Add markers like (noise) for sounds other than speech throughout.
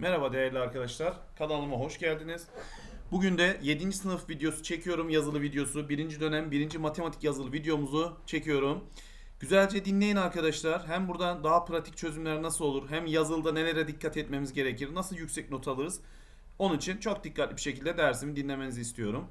Merhaba değerli arkadaşlar. Kanalıma hoş geldiniz. Bugün de 7. sınıf videosu çekiyorum. Yazılı videosu. 1. dönem 1. matematik yazılı videomuzu çekiyorum. Güzelce dinleyin arkadaşlar. Hem buradan daha pratik çözümler nasıl olur? Hem yazılıda nelere dikkat etmemiz gerekir? Nasıl yüksek not alırız? Onun için çok dikkatli bir şekilde dersimi dinlemenizi istiyorum.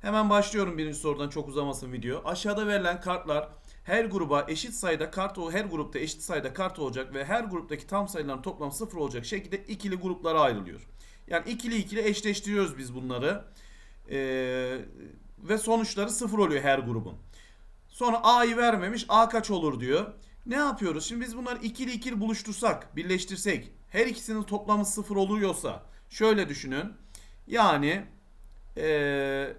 Hemen başlıyorum birinci sorudan çok uzamasın video. Aşağıda verilen kartlar her gruba eşit sayıda kart her grupta eşit sayıda kart olacak ve her gruptaki tam sayıların toplamı sıfır olacak şekilde ikili gruplara ayrılıyor. Yani ikili ikili eşleştiriyoruz biz bunları. Ee, ve sonuçları sıfır oluyor her grubun. Sonra A'yı vermemiş A kaç olur diyor. Ne yapıyoruz? Şimdi biz bunları ikili ikili buluştursak, birleştirsek her ikisinin toplamı sıfır oluyorsa şöyle düşünün. Yani ee,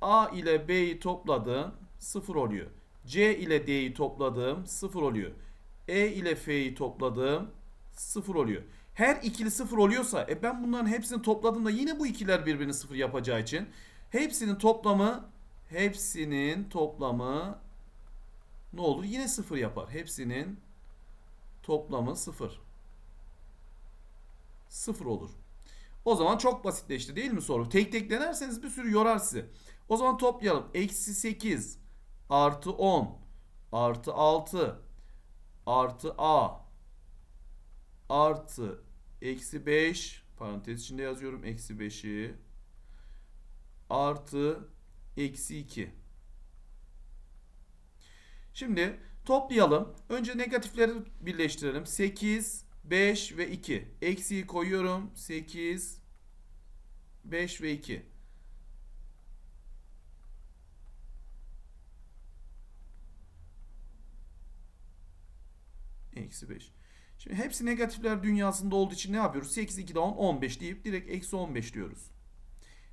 A ile B'yi topladığım 0 oluyor. C ile D'yi topladığım 0 oluyor. E ile F'yi topladığım 0 oluyor. Her ikili 0 oluyorsa e ben bunların hepsini topladığımda yine bu ikiler birbirini 0 yapacağı için hepsinin toplamı hepsinin toplamı ne olur? Yine 0 yapar. Hepsinin toplamı 0. 0 olur. O zaman çok basitleşti değil mi soru? Tek tek denerseniz bir sürü yorar sizi. O zaman toplayalım. Eksi 8 artı 10 artı 6 artı A artı eksi 5 parantez içinde yazıyorum eksi 5'i artı eksi 2. Şimdi toplayalım. Önce negatifleri birleştirelim. 8, 5 ve 2. Eksiyi koyuyorum. 8, 5 ve 2. Eksi 5. Şimdi hepsi negatifler dünyasında olduğu için ne yapıyoruz? 8, 2 daha 10, 15 deyip direkt eksi 15 diyoruz.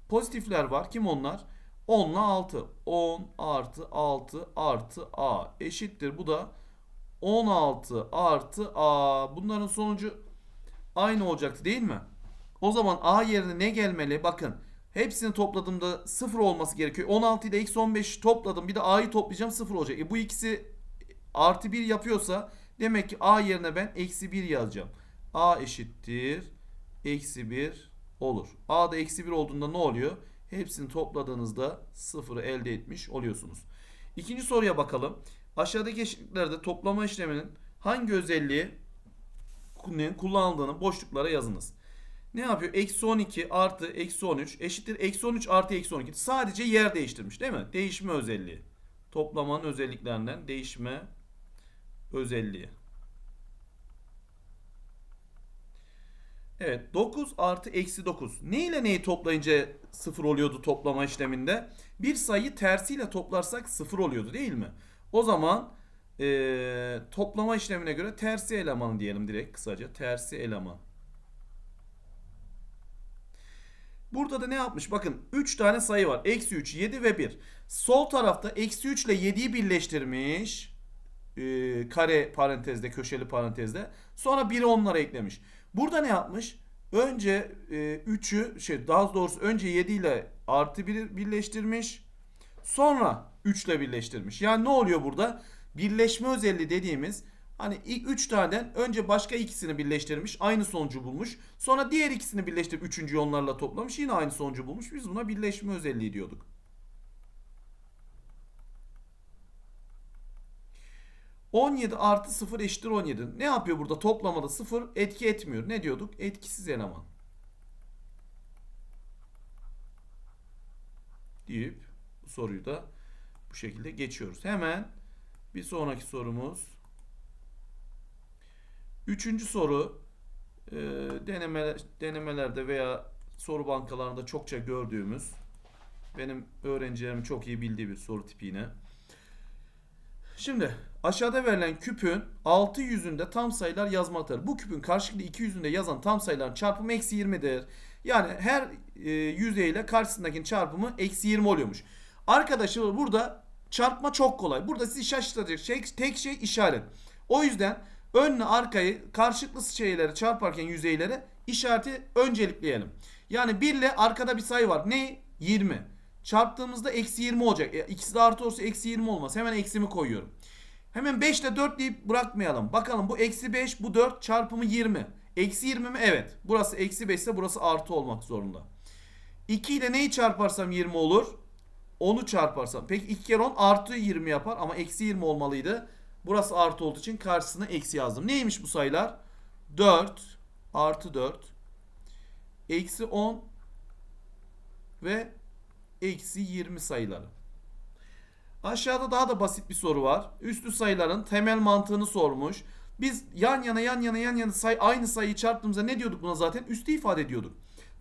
Pozitifler var. Kim onlar? 10 ile 6. 10 artı 6 artı A eşittir. Bu da 16 artı A. Bunların sonucu aynı olacaktı değil mi? O zaman A yerine ne gelmeli? Bakın hepsini topladığımda 0 olması gerekiyor. 16 ile eksi 15 topladım. Bir de A'yı toplayacağım 0 olacak. E bu ikisi artı 1 yapıyorsa demek ki A yerine ben eksi 1 yazacağım. A eşittir. Eksi 1 olur. A da eksi 1 olduğunda ne oluyor? Hepsini topladığınızda 0'ı elde etmiş oluyorsunuz. İkinci soruya bakalım. Aşağıdaki eşitliklerde toplama işleminin hangi özelliği kullanıldığını boşluklara yazınız. Ne yapıyor? Eksi 12 artı eksi 13 eşittir. Eksi 13 artı eksi 12. Sadece yer değiştirmiş değil mi? Değişme özelliği. Toplamanın özelliklerinden değişme özelliği. Evet 9 artı eksi 9. Ne ile neyi toplayınca 0 oluyordu toplama işleminde? Bir sayıyı tersiyle toplarsak 0 oluyordu değil mi? O zaman ee, toplama işlemine göre tersi elemanı diyelim direkt kısaca. Tersi eleman. Burada da ne yapmış? Bakın 3 tane sayı var. Eksi 3, 7 ve 1. Sol tarafta eksi 3 ile 7'yi birleştirmiş. Ee, kare parantezde, köşeli parantezde. Sonra 1'i onlara eklemiş. Burada ne yapmış? Önce e, 3'ü şey daha doğrusu önce 7 ile artı 1'i birleştirmiş. Sonra 3 ile birleştirmiş. Yani ne oluyor burada? Birleşme özelliği dediğimiz hani ilk 3 taneden önce başka ikisini birleştirmiş. Aynı sonucu bulmuş. Sonra diğer ikisini birleştirip üçüncüyü onlarla toplamış. Yine aynı sonucu bulmuş. Biz buna birleşme özelliği diyorduk. ...17 artı 0 eşittir 17. Ne yapıyor burada? Toplamada 0 etki etmiyor. Ne diyorduk? Etkisiz eleman. Deyip bu soruyu da bu şekilde geçiyoruz. Hemen bir sonraki sorumuz. Üçüncü soru e, deneme, denemelerde veya soru bankalarında çokça gördüğümüz benim öğrencilerim çok iyi bildiği bir soru tipi yine. Şimdi aşağıda verilen küpün 6 yüzünde tam sayılar yazmaktadır. Bu küpün karşılıklı 2 yüzünde yazan tam sayıların çarpımı eksi 20'dir. Yani her e, yüzeyle karşısındakinin çarpımı eksi 20 oluyormuş. Arkadaşlar burada çarpma çok kolay. Burada sizi şaşırtacak şey, tek şey işaret. O yüzden önle arkayı karşılıklı şeyleri çarparken yüzeylere işareti öncelikleyelim. Yani 1 ile arkada bir sayı var. Ne? 20. Çarptığımızda eksi 20 olacak. E, ikisi de artı olursa eksi 20 olmaz. Hemen eksimi koyuyorum. Hemen 5 ile 4 deyip bırakmayalım. Bakalım bu eksi 5 bu 4 çarpımı 20. Eksi 20 mi? Evet. Burası eksi 5 ise burası artı olmak zorunda. 2 ile neyi çarparsam 20 olur? 10'u çarparsam. Peki 2 kere 10 artı 20 yapar ama eksi 20 olmalıydı. Burası artı olduğu için karşısına eksi yazdım. Neymiş bu sayılar? 4 artı 4 eksi 10 ve eksi 20 sayıları. Aşağıda daha da basit bir soru var. Üstü sayıların temel mantığını sormuş. Biz yan yana yan yana yan yana say aynı sayıyı çarptığımızda ne diyorduk buna zaten? Üstü ifade ediyorduk.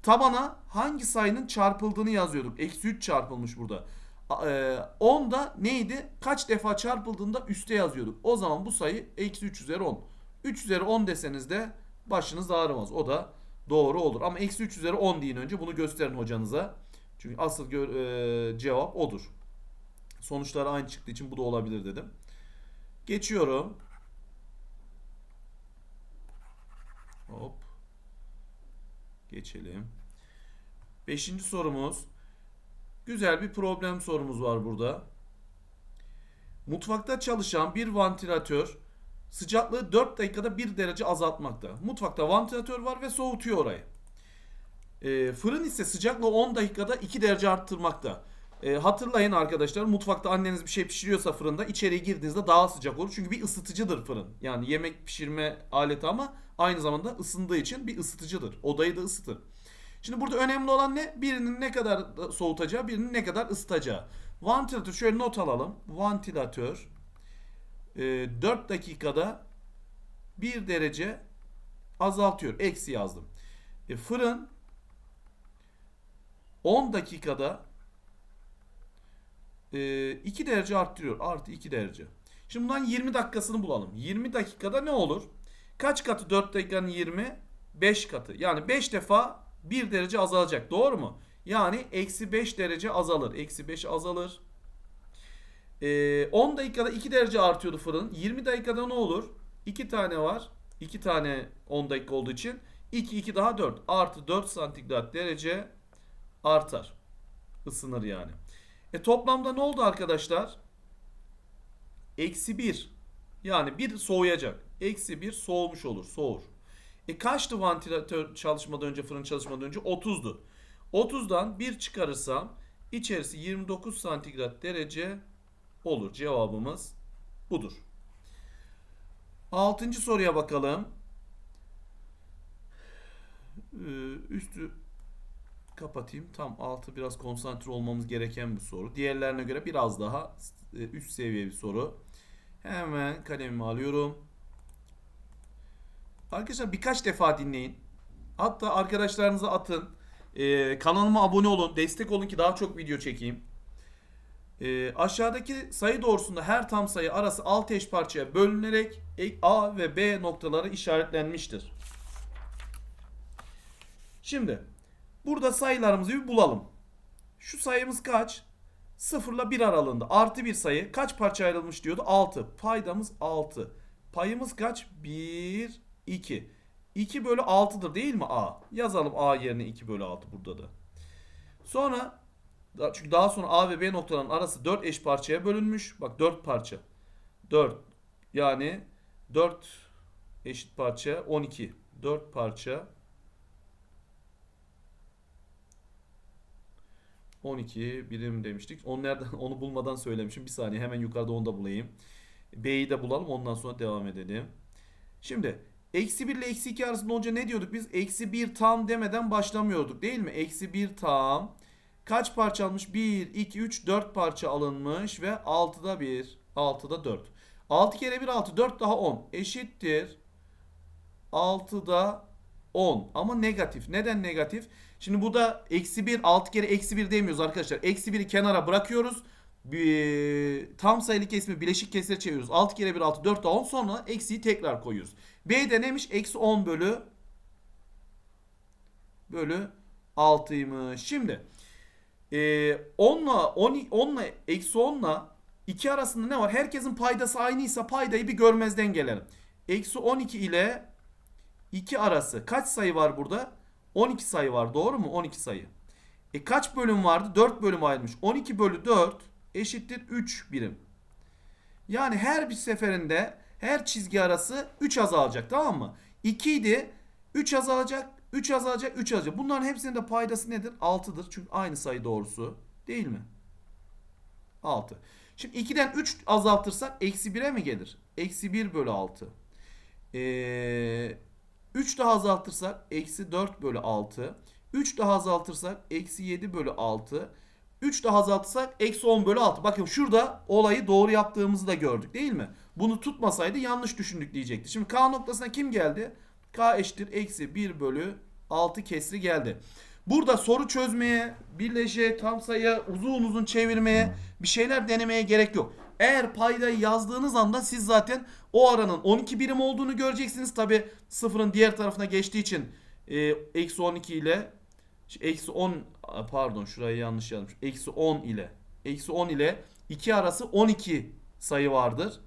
Tabana hangi sayının çarpıldığını yazıyorduk. Eksi 3 çarpılmış burada. A- e, 10 da neydi? Kaç defa çarpıldığında üste yazıyorduk. O zaman bu sayı eksi 3 üzeri 10. 3 üzeri 10 deseniz de başınız ağrımaz. O da doğru olur. Ama eksi 3 üzeri 10 deyin önce. Bunu gösterin hocanıza. Çünkü asıl e, cevap odur. Sonuçlar aynı çıktığı için bu da olabilir dedim. Geçiyorum. Hop. Geçelim. Beşinci sorumuz. Güzel bir problem sorumuz var burada. Mutfakta çalışan bir vantilatör sıcaklığı 4 dakikada 1 derece azaltmakta. Mutfakta vantilatör var ve soğutuyor orayı. E, fırın ise sıcaklığı 10 dakikada 2 derece arttırmakta. E, hatırlayın arkadaşlar mutfakta anneniz bir şey pişiriyorsa fırında içeriye girdiğinizde daha sıcak olur. Çünkü bir ısıtıcıdır fırın. Yani yemek pişirme aleti ama aynı zamanda ısındığı için bir ısıtıcıdır. Odayı da ısıtır. Şimdi burada önemli olan ne? Birinin ne kadar soğutacağı, birinin ne kadar ısıtacağı. Vantilatör şöyle not alalım. Vantilatör e, 4 dakikada 1 derece azaltıyor. Eksi yazdım. E, fırın 10 dakikada 2 derece arttırıyor. Artı 2 derece. Şimdi bundan 20 dakikasını bulalım. 20 dakikada ne olur? Kaç katı 4 dakikanın 20? 5 katı. Yani 5 defa 1 derece azalacak. Doğru mu? Yani eksi 5 derece azalır. Eksi 5 azalır. Ee, 10 dakikada 2 derece artıyordu fırın. 20 dakikada ne olur? 2 tane var. 2 tane 10 dakika olduğu için. 2 2 daha 4. Artı 4 santigrat derece artar. Isınır yani. E toplamda ne oldu arkadaşlar? Eksi 1. Yani 1 soğuyacak. Eksi 1 soğumuş olur. Soğur. E kaçtı vantilatör çalışmadan önce, fırın çalışmadan önce? 30'du. 30'dan 1 çıkarırsam içerisi 29 santigrat derece olur. Cevabımız budur. Altıncı soruya bakalım. Ee, üstü kapatayım. Tam altı biraz konsantre olmamız gereken bir soru. Diğerlerine göre biraz daha e, üst seviye bir soru. Hemen kalemimi alıyorum. Arkadaşlar birkaç defa dinleyin. Hatta arkadaşlarınıza atın. Ee, kanalıma abone olun. Destek olun ki daha çok video çekeyim. Ee, aşağıdaki sayı doğrusunda her tam sayı arası 6 eş parçaya bölünerek A ve B noktaları işaretlenmiştir. Şimdi burada sayılarımızı bir bulalım. Şu sayımız kaç? 0 ile 1 aralığında. Artı bir sayı. Kaç parça ayrılmış diyordu? 6. Paydamız 6. Payımız kaç? 1, 2. 2 bölü 6'dır değil mi A? Yazalım A yerine 2 bölü 6 burada da. Sonra çünkü daha sonra A ve B noktalarının arası 4 eş parçaya bölünmüş. Bak 4 parça. 4 yani 4 eşit parça 12. 4 parça 12 birim demiştik. Onu nereden (laughs) onu bulmadan söylemişim. Bir saniye hemen yukarıda onu da bulayım. B'yi de bulalım ondan sonra devam edelim. Şimdi eksi 1 ile eksi 2 arasında olunca ne diyorduk biz? Eksi 1 tam demeden başlamıyorduk değil mi? Eksi 1 tam. Kaç parça almış? 1, 2, 3, 4 parça alınmış ve 6'da 1, 6'da 4. 6 kere 1 6, 4 daha 10 eşittir. 6'da 10 ama negatif. Neden negatif? Şimdi burada eksi 1, 6 kere eksi 1 demiyoruz arkadaşlar. Eksi 1'i kenara bırakıyoruz. Bir, tam sayılı kesimi bileşik kesire çeviriyoruz. 6 kere 1 6 4 daha 10 sonra eksiyi tekrar koyuyoruz. B'de neymiş? Eksi 10 bölü bölü 6'ymış. Şimdi e, 10 ile 10, 10 ile eksi 10 ile 2 arasında ne var? Herkesin paydası aynıysa paydayı bir görmezden gelelim. Eksi 12 ile 2 arası kaç sayı var burada? 12 sayı var doğru mu? 12 sayı. E kaç bölüm vardı? 4 bölüm ayrılmış. 12 bölü 4 eşittir 3 birim. Yani her bir seferinde her çizgi arası 3 azalacak tamam mı? 2 idi. 3 azalacak, 3 azalacak, 3 azalacak. Bunların hepsinin de paydası nedir? 6'dır. Çünkü aynı sayı doğrusu. Değil mi? 6. Şimdi 2'den 3 azaltırsak eksi 1'e mi gelir? Eksi 1 bölü 6. Ee, 3 daha azaltırsak eksi 4 bölü 6. 3 daha azaltırsak eksi 7 bölü 6. 3 daha azaltırsak eksi 10 bölü 6. Bakın şurada olayı doğru yaptığımızı da gördük değil mi? Bunu tutmasaydı yanlış düşündük diyecekti. Şimdi K noktasına kim geldi? K eşittir eksi 1 bölü 6 kesri geldi. Burada soru çözmeye, birleşe, tam sayıya, uzun uzun çevirmeye, bir şeyler denemeye gerek yok. Eğer paydayı yazdığınız anda siz zaten o aranın 12 birim olduğunu göreceksiniz. Tabi sıfırın diğer tarafına geçtiği için e, eksi 12 ile eksi 10 pardon şurayı yanlış yazmış. Eksi 10 ile eksi 10 ile 2 arası 12 sayı vardır.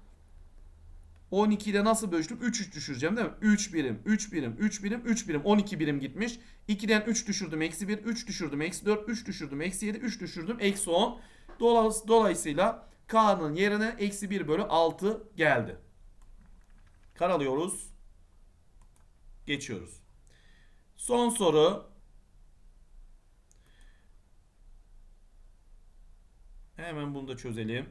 12 ile nasıl bölüştüm? 3 3 düşüreceğim değil mi? 3 birim, 3 birim, 3 birim, 3 birim, 12 birim gitmiş. 2'den 3 düşürdüm, eksi 1, 3 düşürdüm, eksi 4, 3 düşürdüm, eksi 7, 3 düşürdüm, eksi 10. Dolayıs- Dolayısıyla K'nın yerine eksi 1 bölü 6 geldi. Karalıyoruz. Geçiyoruz. Son soru. Hemen bunu da çözelim.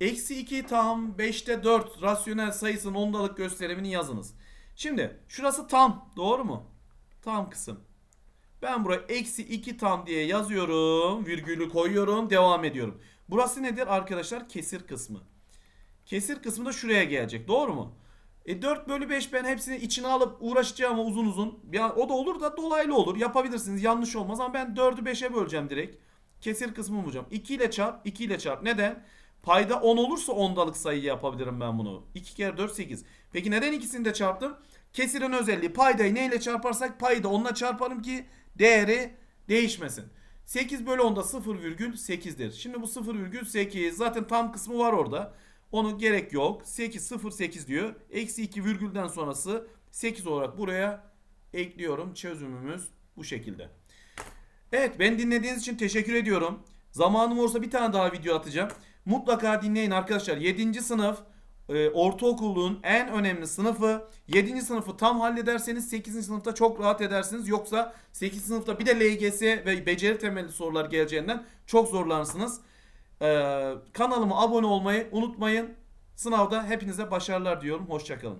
Eksi 2 tam 5'te 4 rasyonel sayısının ondalık gösterimini yazınız. Şimdi şurası tam doğru mu? Tam kısım. Ben buraya eksi 2 tam diye yazıyorum. Virgülü koyuyorum. Devam ediyorum. Burası nedir arkadaşlar? Kesir kısmı. Kesir kısmı da şuraya gelecek. Doğru mu? E 4 bölü 5 ben hepsini içine alıp uğraşacağım uzun uzun. Ya, o da olur da dolaylı olur. Yapabilirsiniz. Yanlış olmaz ama ben 4'ü 5'e böleceğim direkt. Kesir kısmı bulacağım. 2 ile çarp. 2 ile çarp. Neden? Payda 10 olursa ondalık sayı yapabilirim ben bunu. 2 kere 4 8. Peki neden ikisini de çarptım? Kesirin özelliği paydayı neyle çarparsak payı da onunla çarparım ki değeri değişmesin. 8 bölü 10'da 0,8'dir. Şimdi bu 0,8 zaten tam kısmı var orada. Onu gerek yok. 8 0 8 diyor. Eksi 2 virgülden sonrası 8 olarak buraya ekliyorum. Çözümümüz bu şekilde. Evet ben dinlediğiniz için teşekkür ediyorum. Zamanım olursa bir tane daha video atacağım. Mutlaka dinleyin arkadaşlar. 7. sınıf e, ortaokulun en önemli sınıfı. 7. sınıfı tam hallederseniz 8. sınıfta çok rahat edersiniz. Yoksa 8. sınıfta bir de LGS ve beceri temelli sorular geleceğinden çok zorlanırsınız. E, kanalıma abone olmayı unutmayın. Sınavda hepinize başarılar diyorum. Hoşçakalın.